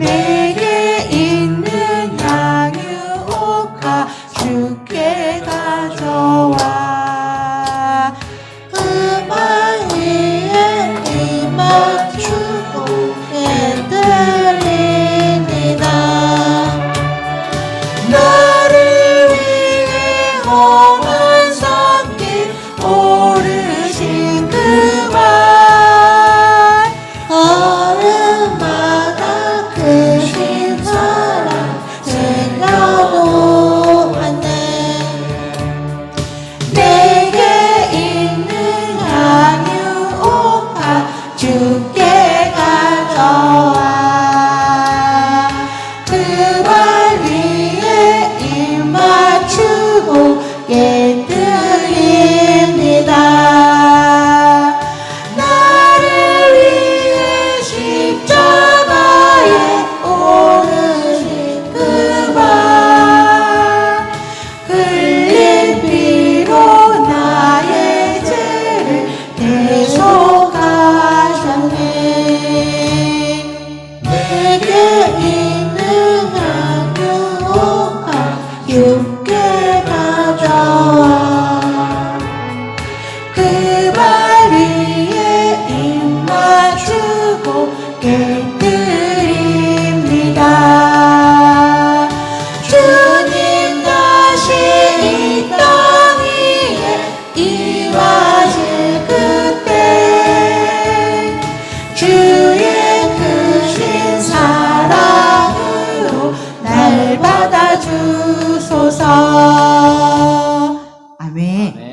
name. eu 쉽게 가져와 그 발 위에 입 맞추고 깨